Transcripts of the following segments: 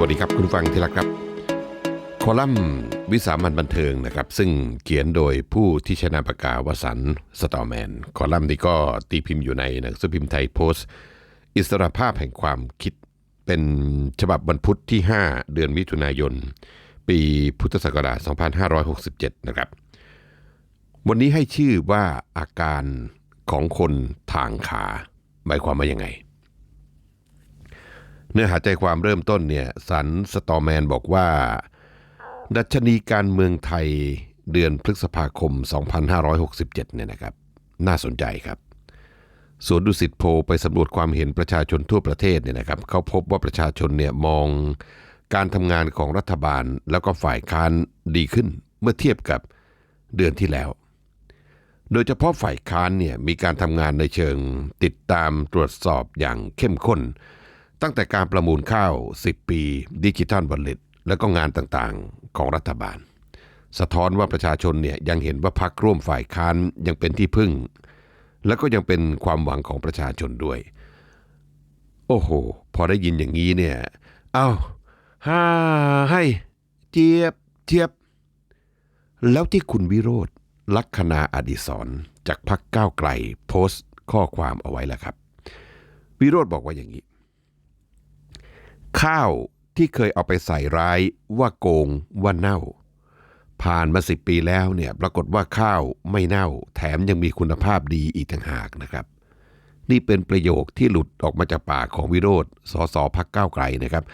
วัสดีครับคุณฟังที่รักครับ คอลัมน์วิสามันบันเทิงนะครับ ซึ่งเขียนโดยผู้ที่ชนะประกาวสันสตอร์แมน คอลัมน์นี้ก็ตีพิมพ์อยู่ในหนังสือพิมพ์ไทยโพสต์ อิสรภาพแห่งความคิดเป็นฉบับวันพุธที่ 5 เดือนมิถุนายน ปีพุทธศักราช 2567 นะครับ วันนี้ให้ชื่อว่าอาการของคนทางขาหมายความว่ายังไง เนื้อหาใจความเริ่มต้นเนี่ยสันสตอร์แมนบอกว่า ดัชนีการเมืองไทยเดือนพฤษภาคม 2567 เนี่ยนะครับ น่าสนใจครับสวนดุสิตโพไปสำรวจความเห็นประชาชนทั่วประเทศเนี่ยนะครับเขาพบว่าประชาชนเนี่ยมองการทำงานของรัฐบาลแล้วก็ฝ่ายค้านดีขึ้น เมื่อเทียบกับเดือนที่แล้ว โดยเฉพาะฝ่ายค้านเนี่ยมีการทำงานในเชิงติดตามตรวจสอบอย่างเข้มข้น ตั้งแต่การประมูลข้าว 10 ปีดิจิทัลวอลเล็ตแล้วก็งานต่างๆของรัฐบาล สะท้อนว่าประชาชนเนี่ยยังเห็นว่าพักร่วมฝ่ายค้านยังเป็นที่พึ่ง แล้วก็ยังเป็นความหวังของประชาชนด้วย โอ้โห พอได้ยินอย่างนี้เนี่ย เอาฮ่าให้เจี๊ยบเจี๊ยบ แล้วที่คุณวิโรธลักคนาอดิศรจากพักก้าวไกล โพสต์ข้อความเอาไว้แล้วครับ วิโรธบอกว่าอย่างนี้ ข้าวที่เคยเอาไปใส่ร้ายว่าโกงว่าเน่า ผ่านมาสิปีแล้วเนี่ยปรากฏว่าข้าวไม่เน่า แถมยังมีคุณภาพดีอีกต่างหากนะครับ นี่เป็นประโยคที่หลุดออกมาจากปากของวิโรธสสพักก้าวไกลนะครับ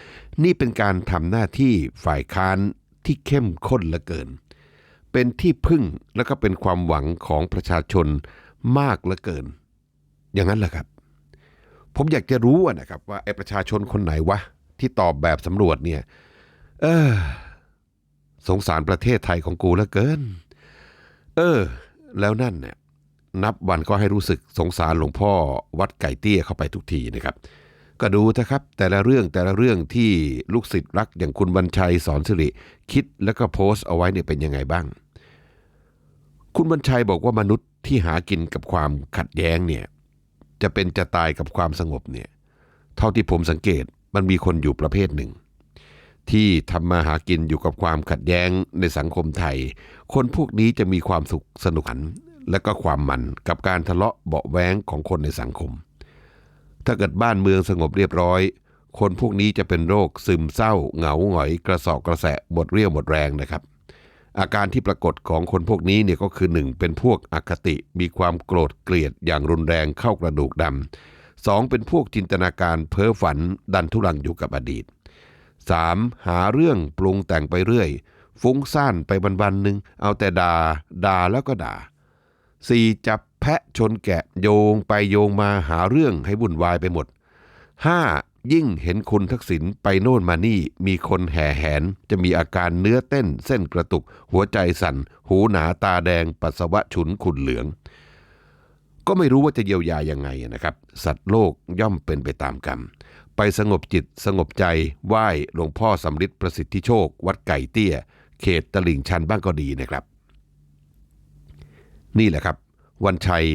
นี่เป็นการทำหน้าที่ฝ่ายค้านที่เข้มข้นเหลือเกิน เป็นที่พึ่งแล้วก็เป็นความหวังของประชาชนมากเหลือเกิน อย่างนั้นแหละครับ ผมอยากจะรู้นะครับว่าไอ้ประชาชนคนไหนวะ ที่ตอบแบบสำรวจเนี่ย เออ สงสารประเทศไทยของกูเหลือเกิน เออ แล้วนั่นเนี่ยนับวันก็ให้รู้สึกสงสารหลวงพ่อวัดไก่เตี้ยเข้าไปทุกทีนะครับ ก็ดูนะครับ แต่ละเรื่องแต่ละเรื่องที่ลูกศิษย์รักอย่างคุณบรรชัยสอนสิริคิดแล้วก็โพสต์เอาไว้เนี่ยเป็นยังไงบ้าง คุณบรรชัยบอกว่ามนุษย์ที่หากินกับความขัดแย้งเนี่ย จะเป็นจะตายกับความสงบเนี่ย เท่าที่ผมสังเกต มันมีคนอยู่ประเภทหนึ่ง ที่ทำมาหากินอยู่กับความขัดแย้งในสังคมไทย คนพวกนี้จะมีความสุขสนุกหัน และก็ความมันกับการทะเลาะเบาะแว้งของคนในสังคม ถ้าเกิดบ้านเมืองสงบเรียบร้อย คนพวกนี้จะเป็นโรคซึมเศร้า เหงาหงอย กระสอบกระแสะหมดเรี่ยวหมดแรงนะครับอาการที่ปรากฏของคนพวกนี้เนี่ยก็คือหนึ่งเป็นพวกอคติมีความโกรธเกลียดอย่างรุนแรงเข้ากระดูกดำ สองเป็นพวกจินตนาการเพ้อฝันดันทุรังอยู่กับอดีต 3. หาเรื่องปรุงแต่งไปเรื่อย ฟุ้งซ่านไปวันๆหนึ่งเอาแต่ดา่าด่าแล้วก็ด่า 4. จับแพะชนแกะโยงไปโยงมาหาเรื่องให้วุ่นวายไปหมด 5. ยิ่งเห็นคุณทักษิณไปโน่นมานี่มีคนแห่แหน จะมีอาการเนื้อเต้นเส้นกระตุก หัวใจสั่น หูหนาตาแดงปัสสาวะฉุนขุ่นเหลือง ก็ไม่รู้ว่าจะเยียวยายังไงนะครับ สัตว์โลกย่อมเป็นไปตามกรรม ไปสงบจิตสงบใจไหว้หลวงพ่อสำริดประสิทธิโชค วัดไก่เตี้ย เขตตลิ่งชันบ้างก็ดีนะครับ นี่แหละครับ วันชัย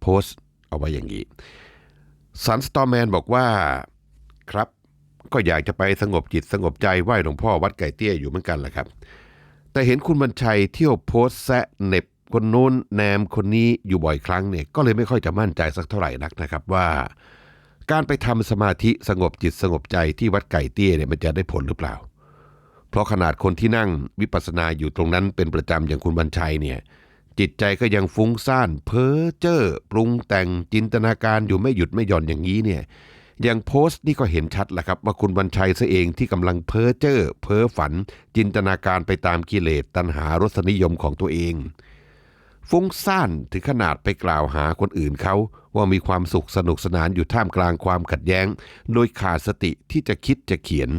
โพสต์เอาไว้อย่างนี้สันสตอร์แมนบอกว่าครับก็อยากจะไปสงบจิตสงบใจไหว้หลวงพ่อวัดไก่เตี้ยอยู่เหมือนกันแหละครับ แต่เห็นคุณบัญชัยเที่ยวโพสต์แซะเน็บ คนนู้นแนมคนนี้อยู่บ่อยครั้งเนี่ยก็เลยไม่ค่อยจะมั่นใจสักเท่าไหร่นักนะครับว่า การไปทำสมาธิสงบจิตสงบใจที่วัดไก่เตี้ยเนี่ยมันจะได้ผลหรือเปล่า เพราะขนาดคนที่นั่งวิปัสสนาอยู่ตรงนั้นเป็นประจำอย่างคุณบัญชัยเนี่ยจิตใจก็ยังฟุ้งซ่านเพ้อเจ้อปรุงแต่งจินตนาการอยู่ไม่หยุดไม่หย่อนอย่างนี้เนี่ยอย่างโพสต์นี่ก็เห็นชัดแหละครับ ว่าคุณบรรชัยซะเองที่กำลังเพ้อเจ้อเพ้อฝัน จินตนาการไปตามกิเลสตัณหารสนิยมของตัวเอง ฟุ้งซ่านถึงขนาดไปกล่าวหาคนอื่นเขา ว่ามีความสุขสนุกสนานอยู่ท่ามกลางความขัดแย้ง โดยขาดสติที่จะคิดจะเขียน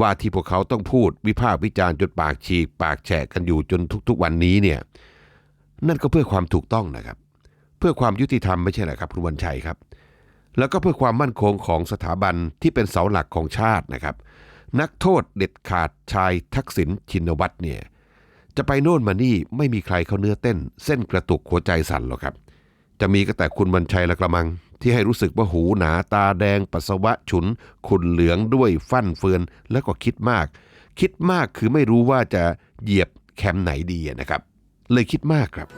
ว่าที่พวกเขาต้องพูดวิพากษ์วิจารณ์จนปากฉีกปากแฉะกันอยู่จนทุกๆวันนี้เนี่ยนั่นก็เพื่อความถูกต้องนะครับ เพื่อความยุติธรรมไม่ใช่หรอครับคุณวันชัยครับ แล้วก็เพื่อความมั่นคงของสถาบันที่เป็นเสาหลักของชาตินะครับ นักโทษเด็ดขาดชายทักษิณชินวัตรเนี่ย จะไปโน่นมานี่ไม่มีใครเขาเนื้อเต้น เส้นกระตุกหัวใจสั่นหรอกครับ จะมีก็แต่คุณบรรชัยละกระมัง ที่ให้รู้สึกว่าหูหนาตาแดง ปัสสาวะฉุน ขุนเหลืองด้วยฟั่นเฟือนแล้วก็คิดมาก คิดมากคือไม่รู้ว่าจะเหยียบแคมป์ไหนดีนะครับ เลยคิดมากครับ